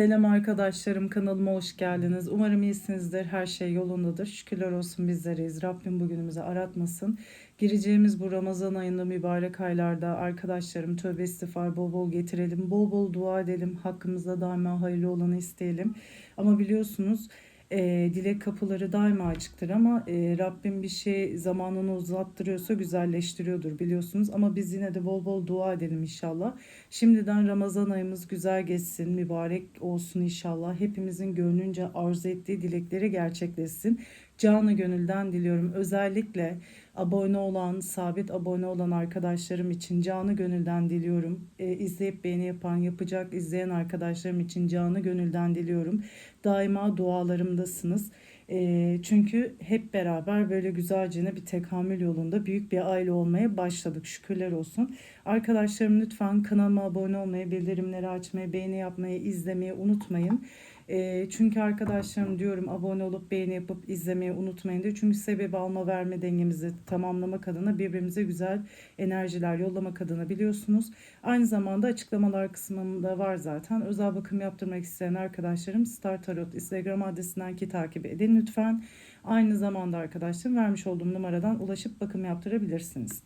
Selam arkadaşlarım kanalıma hoş geldiniz. Umarım iyisinizdir. Her şey yolundadır. Şükürler olsun bizleriz. Rabbim bugünümüzü aratmasın. Gireceğimiz bu Ramazan ayında mübarek aylarda arkadaşlarım tövbe istiğfar bol bol getirelim. Bol bol dua edelim. Hakkımızda daima hayırlı olanı isteyelim. Ama biliyorsunuz e, dilek kapıları daima açıktır ama e, Rabbim bir şey zamanını uzattırıyorsa güzelleştiriyordur biliyorsunuz. Ama biz yine de bol bol dua edelim inşallah. Şimdiden Ramazan ayımız güzel geçsin, mübarek olsun inşallah. Hepimizin gönlünce arzu ettiği dilekleri gerçekleşsin. Canı gönülden diliyorum. Özellikle abone olan, sabit abone olan arkadaşlarım için canı gönülden diliyorum. E, izleyip beğeni yapan, yapacak, izleyen arkadaşlarım için canı gönülden diliyorum. Daima dualarımdasınız. E, çünkü hep beraber böyle güzelce bir tekamül yolunda büyük bir aile olmaya başladık. Şükürler olsun. Arkadaşlarım lütfen kanalıma abone olmayı, bildirimleri açmayı, beğeni yapmayı, izlemeyi unutmayın. E, çünkü arkadaşlarım diyorum abone olup beğeni yapıp izlemeyi unutmayın diye. Çünkü sebebi alma verme dengemizi tamamlamak adına birbirimize güzel enerjiler yollamak adına biliyorsunuz. Aynı zamanda açıklamalar kısmında var zaten. Özel bakım yaptırmak isteyen arkadaşlarım Star Tarot Instagram adresinden ki takip edin lütfen. Aynı zamanda arkadaşlarım vermiş olduğum numaradan ulaşıp bakım yaptırabilirsiniz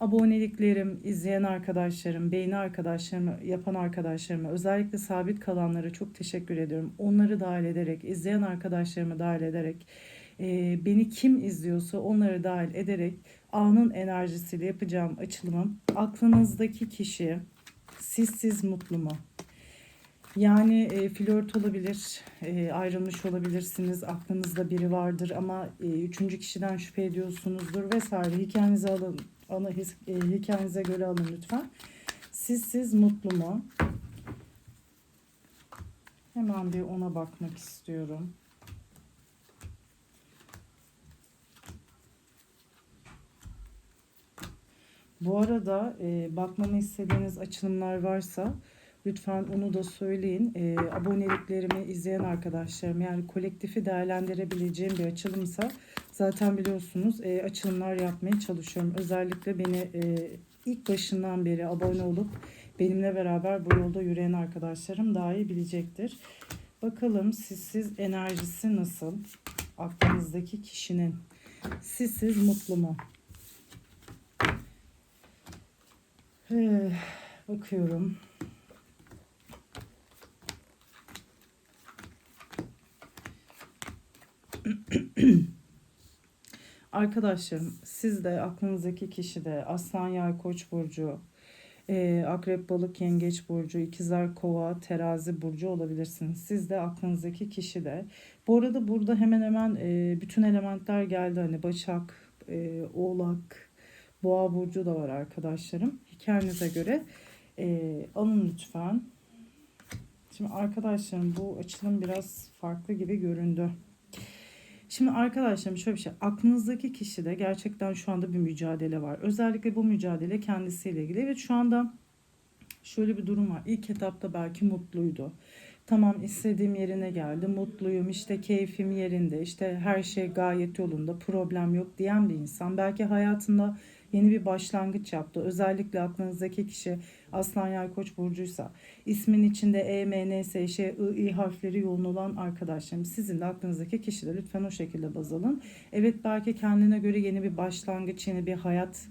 aboneliklerim, izleyen arkadaşlarım, beğeni arkadaşlarımı, yapan arkadaşlarıma, özellikle sabit kalanlara çok teşekkür ediyorum. Onları dahil ederek, izleyen arkadaşlarımı dahil ederek, e, beni kim izliyorsa onları dahil ederek anın enerjisiyle yapacağım açılımım. Aklınızdaki kişi sizsiz mutlu mu? Yani e, flört olabilir, e, ayrılmış olabilirsiniz, aklınızda biri vardır ama e, üçüncü kişiden şüphe ediyorsunuzdur vesaire. Hikayenizi alın, his, e, hikayenize göre alın lütfen. Siz siz mutlu mu? Hemen bir ona bakmak istiyorum. Bu arada e, bakmamı istediğiniz açılımlar varsa lütfen onu da söyleyin. E, aboneliklerimi izleyen arkadaşlarım yani kolektifi değerlendirebileceğim bir açılımsa zaten biliyorsunuz e, açılımlar yapmaya çalışıyorum. Özellikle beni e, ilk başından beri abone olup benimle beraber bu yolda yürüyen arkadaşlarım daha iyi bilecektir. Bakalım sizsiz enerjisi nasıl? Aklınızdaki kişinin sizsiz mutlu mu? Ee, bakıyorum. Arkadaşlarım siz de aklınızdaki kişi de Aslan Yay Koç burcu, e, Akrep Balık Yengeç burcu, İkizler Kova, Terazi burcu olabilirsiniz. Siz de aklınızdaki kişi de. Bu arada burada hemen hemen e, bütün elementler geldi. Hani Başak, e, Oğlak, Boğa burcu da var arkadaşlarım. Hikayenize göre e, alın lütfen. Şimdi arkadaşlarım bu açılım biraz farklı gibi göründü. Şimdi arkadaşlarım şöyle bir şey. Aklınızdaki kişide gerçekten şu anda bir mücadele var. Özellikle bu mücadele kendisiyle ilgili. Evet şu anda şöyle bir durum var. İlk etapta belki mutluydu. Tamam istediğim yerine geldi. Mutluyum işte keyfim yerinde. işte her şey gayet yolunda. Problem yok diyen bir insan. Belki hayatında yeni bir başlangıç yaptı. Özellikle aklınızdaki kişi Aslan Yay Koç burcuysa ismin içinde E, M, N, S, Ş, I, I harfleri yoğun olan arkadaşlarım sizin de aklınızdaki kişi de lütfen o şekilde baz alın. Evet belki kendine göre yeni bir başlangıç, yeni bir hayat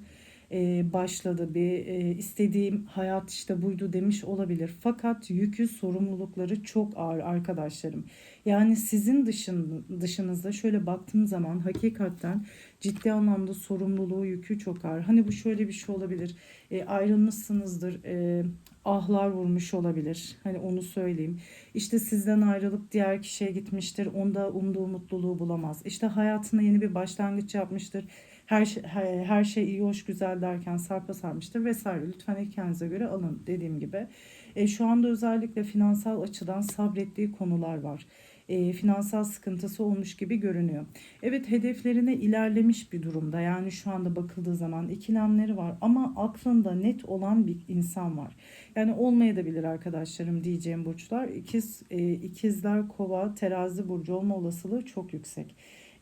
e, başladı. Bir e, istediğim hayat işte buydu demiş olabilir. Fakat yükü, sorumlulukları çok ağır arkadaşlarım. Yani sizin dışın, dışınızda şöyle baktığım zaman hakikaten ciddi anlamda sorumluluğu, yükü çok ağır. Hani bu şöyle bir şey olabilir. E, ayrılmışsınızdır. E, ahlar vurmuş olabilir. Hani onu söyleyeyim. İşte sizden ayrılıp diğer kişiye gitmiştir. Onda umduğu mutluluğu bulamaz. İşte hayatına yeni bir başlangıç yapmıştır her şey, her şey iyi hoş güzel derken sarpa sarmıştır vesaire. Lütfen hikayenize göre alın dediğim gibi. E, şu anda özellikle finansal açıdan sabrettiği konular var. E, finansal sıkıntısı olmuş gibi görünüyor. Evet hedeflerine ilerlemiş bir durumda. Yani şu anda bakıldığı zaman ikilemleri var ama aklında net olan bir insan var. Yani olmaya da bilir arkadaşlarım diyeceğim burçlar. İkiz, e, ikizler, kova, terazi burcu olma olasılığı çok yüksek.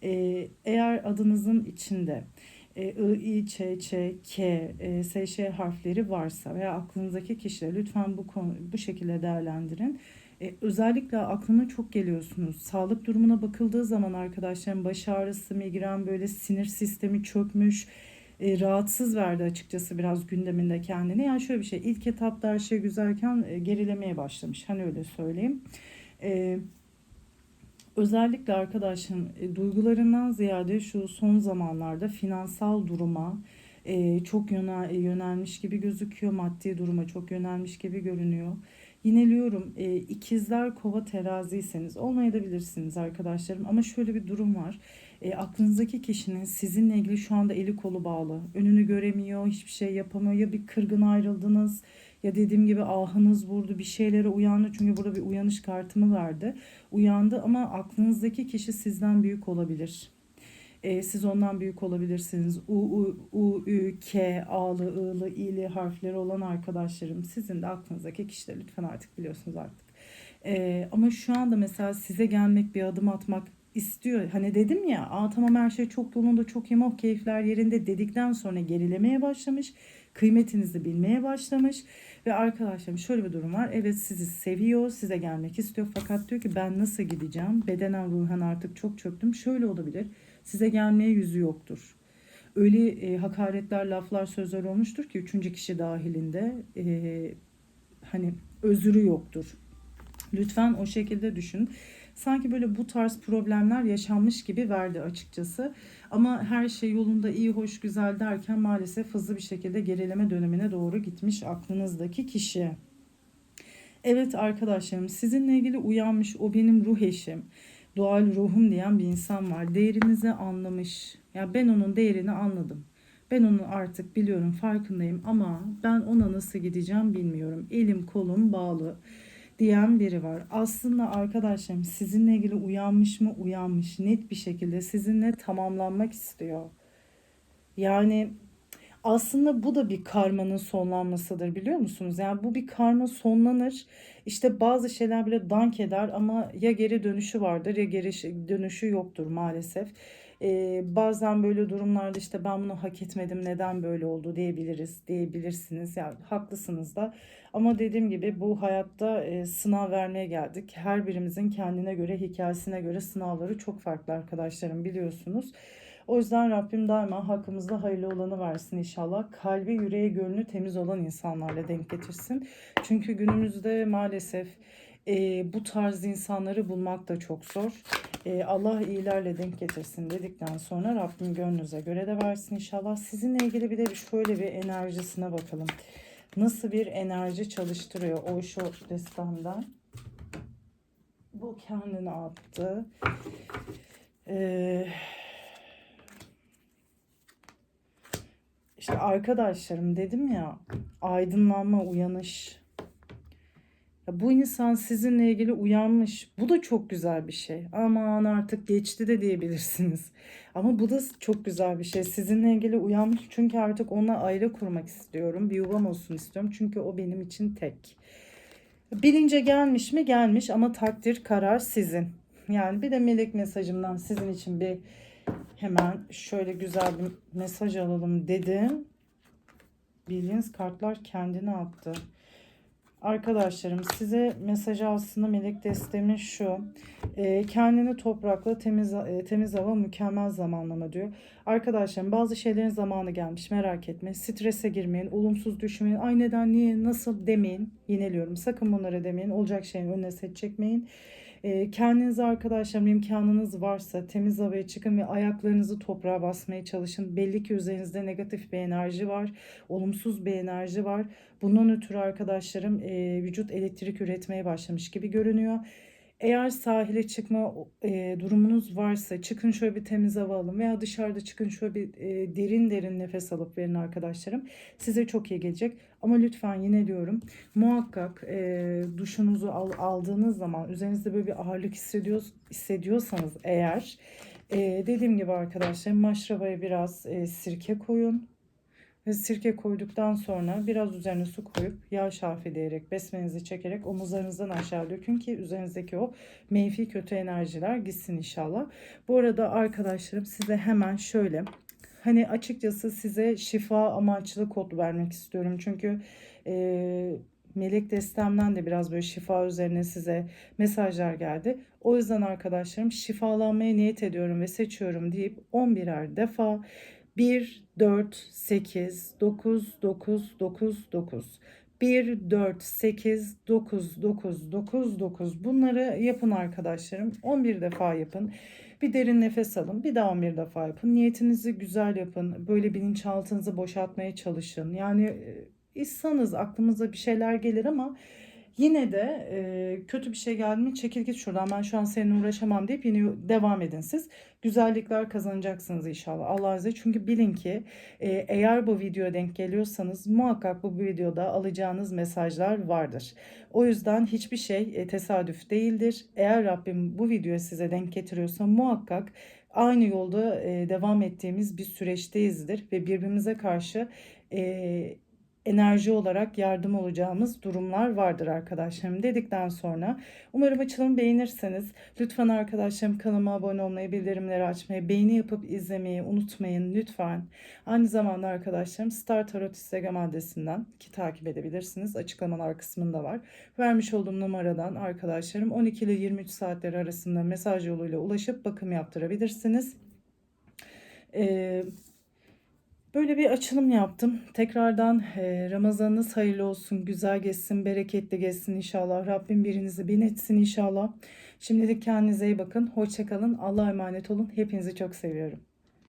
E, eğer adınızın içinde e, I, I, Ç, Ç, K, e, S, Ş harfleri varsa veya aklınızdaki kişiler lütfen bu konu bu şekilde değerlendirin. E, özellikle aklına çok geliyorsunuz. Sağlık durumuna bakıldığı zaman arkadaşlarım baş ağrısı, migren böyle sinir sistemi çökmüş. E, rahatsız verdi açıkçası biraz gündeminde kendini. Yani şöyle bir şey ilk etapta her şey güzelken e, gerilemeye başlamış. Hani öyle söyleyeyim. E, özellikle arkadaşım e, duygularından ziyade şu son zamanlarda finansal duruma e, çok yönel, yönelmiş gibi gözüküyor. Maddi duruma çok yönelmiş gibi görünüyor. Yineliyorum e, ikizler kova teraziyseniz olmayabilirsiniz arkadaşlarım ama şöyle bir durum var. E, aklınızdaki kişinin sizinle ilgili şu anda eli kolu bağlı. Önünü göremiyor, hiçbir şey yapamıyor. Ya bir kırgın ayrıldınız ya dediğim gibi ahınız vurdu bir şeylere uyandı. Çünkü burada bir uyanış kartımı verdi. Uyandı ama aklınızdaki kişi sizden büyük olabilir. E, siz ondan büyük olabilirsiniz. U, U, U, Ü, K, A'lı, I'lı, İ'li harfleri olan arkadaşlarım. Sizin de aklınızdaki kişiler lütfen artık biliyorsunuz artık. E, ama şu anda mesela size gelmek bir adım atmak istiyor. Hani dedim ya Aa, tamam her şey çok yolunda çok iyi oh keyifler yerinde dedikten sonra gerilemeye başlamış. Kıymetinizi bilmeye başlamış. Ve arkadaşlarım şöyle bir durum var. Evet sizi seviyor, size gelmek istiyor. Fakat diyor ki ben nasıl gideceğim? Bedenen ruhen artık çok çöktüm. Şöyle olabilir. Size gelmeye yüzü yoktur. Öyle e, hakaretler, laflar, sözler olmuştur ki üçüncü kişi dahilinde e, hani özürü yoktur. Lütfen o şekilde düşün. Sanki böyle bu tarz problemler yaşanmış gibi verdi açıkçası. Ama her şey yolunda iyi, hoş, güzel derken maalesef hızlı bir şekilde gerileme dönemine doğru gitmiş aklınızdaki kişi. Evet arkadaşlarım sizinle ilgili uyanmış o benim ruh eşim doğal ruhum diyen bir insan var. Değerinizi anlamış. Ya ben onun değerini anladım. Ben onu artık biliyorum, farkındayım ama ben ona nasıl gideceğim bilmiyorum. Elim kolum bağlı diyen biri var. Aslında arkadaşlarım sizinle ilgili uyanmış mı? Uyanmış. Net bir şekilde sizinle tamamlanmak istiyor. Yani aslında bu da bir karmanın sonlanmasıdır biliyor musunuz? Yani bu bir karma sonlanır. İşte bazı şeyler bile dank eder ama ya geri dönüşü vardır ya geri dönüşü yoktur maalesef. Ee, bazen böyle durumlarda işte ben bunu hak etmedim neden böyle oldu diyebiliriz diyebilirsiniz yani haklısınız da ama dediğim gibi bu hayatta e, sınav vermeye geldik her birimizin kendine göre hikayesine göre sınavları çok farklı arkadaşlarım biliyorsunuz. O yüzden Rabbim daima hakkımızda hayırlı olanı versin inşallah. Kalbi, yüreği, gönlü temiz olan insanlarla denk getirsin. Çünkü günümüzde maalesef e, bu tarz insanları bulmak da çok zor. E, Allah iyilerle denk getirsin dedikten sonra Rabbim gönlünüze göre de versin inşallah. Sizinle ilgili bir de şöyle bir enerjisine bakalım. Nasıl bir enerji çalıştırıyor o şu destandan. Bu kendini attı. Eee İşte arkadaşlarım dedim ya aydınlanma, uyanış. Ya bu insan sizinle ilgili uyanmış. Bu da çok güzel bir şey. Aman artık geçti de diyebilirsiniz. Ama bu da çok güzel bir şey. Sizinle ilgili uyanmış çünkü artık onunla ayrı kurmak istiyorum. Bir yuvam olsun istiyorum. Çünkü o benim için tek. Bilince gelmiş mi? Gelmiş ama takdir karar sizin. Yani bir de melek mesajımdan sizin için bir Hemen şöyle güzel bir mesaj alalım dedim. Bildiğiniz kartlar kendini attı. Arkadaşlarım size mesaj aslında melek desteğimin şu. E, kendini toprakla temiz e, temiz hava mükemmel zamanlama diyor. Arkadaşlarım bazı şeylerin zamanı gelmiş merak etmeyin. Strese girmeyin. Olumsuz düşünmeyin. Ay neden niye nasıl demeyin. Yineliyorum. Sakın bunlara demeyin. Olacak şeyin önüne set çekmeyin. E, kendinize arkadaşlarım imkanınız varsa temiz havaya çıkın ve ayaklarınızı toprağa basmaya çalışın. Belli ki üzerinizde negatif bir enerji var. Olumsuz bir enerji var. Bundan ötürü arkadaşlarım e, vücut elektrik üretmeye başlamış gibi görünüyor. Eğer sahile çıkma e, durumunuz varsa çıkın şöyle bir temiz hava alın veya dışarıda çıkın şöyle bir e, derin derin nefes alıp verin arkadaşlarım. Size çok iyi gelecek. Ama lütfen yine diyorum muhakkak e, duşunuzu al, aldığınız zaman üzerinizde böyle bir ağırlık hissediyor, hissediyorsanız eğer e, dediğim gibi arkadaşlar maşrabaya biraz e, sirke koyun ve sirke koyduktan sonra biraz üzerine su koyup yağ şarf ederek besmenizi çekerek omuzlarınızdan aşağı dökün ki üzerinizdeki o menfi kötü enerjiler gitsin inşallah. Bu arada arkadaşlarım size hemen şöyle hani açıkçası size şifa amaçlı kod vermek istiyorum. Çünkü e, melek destemden de biraz böyle şifa üzerine size mesajlar geldi. O yüzden arkadaşlarım şifalanmaya niyet ediyorum ve seçiyorum deyip 11'er defa 1, 4, 8, 9, 9, 9, 9. 1, 4, 8, 9, 9, 9, 9. Bunları yapın arkadaşlarım. 11 defa yapın. Bir derin nefes alın. Bir daha 11 defa yapın. Niyetinizi güzel yapın. Böyle bilinçaltınızı boşaltmaya çalışın. Yani e, insanız aklımıza bir şeyler gelir ama yine de e, kötü bir şey geldi mi çekil git şuradan ben şu an seninle uğraşamam deyip yine devam edin siz. Güzellikler kazanacaksınız inşallah. Allah size çünkü bilin ki e, eğer bu videoya denk geliyorsanız muhakkak bu videoda alacağınız mesajlar vardır. O yüzden hiçbir şey e, tesadüf değildir. Eğer Rabbim bu videoyu size denk getiriyorsa muhakkak aynı yolda e, devam ettiğimiz bir süreçteyizdir ve birbirimize karşı e, enerji olarak yardım olacağımız durumlar vardır arkadaşlarım dedikten sonra. Umarım açılımı beğenirseniz lütfen arkadaşlarım kanalıma abone olmayı bildirimleri açmayı beğeni yapıp izlemeyi unutmayın lütfen. Aynı zamanda arkadaşlarım Star Tarot Instagram adresinden ki takip edebilirsiniz. Açıklamalar kısmında var. Vermiş olduğum numaradan arkadaşlarım 12 ile 23 saatleri arasında mesaj yoluyla ulaşıp bakım yaptırabilirsiniz. Ee, Böyle bir açılım yaptım. Tekrardan e, Ramazanınız hayırlı olsun, güzel geçsin, bereketli geçsin inşallah. Rabbim birinizi bin etsin inşallah. Şimdilik kendinize iyi bakın. Hoşçakalın. Allah'a emanet olun. Hepinizi çok seviyorum.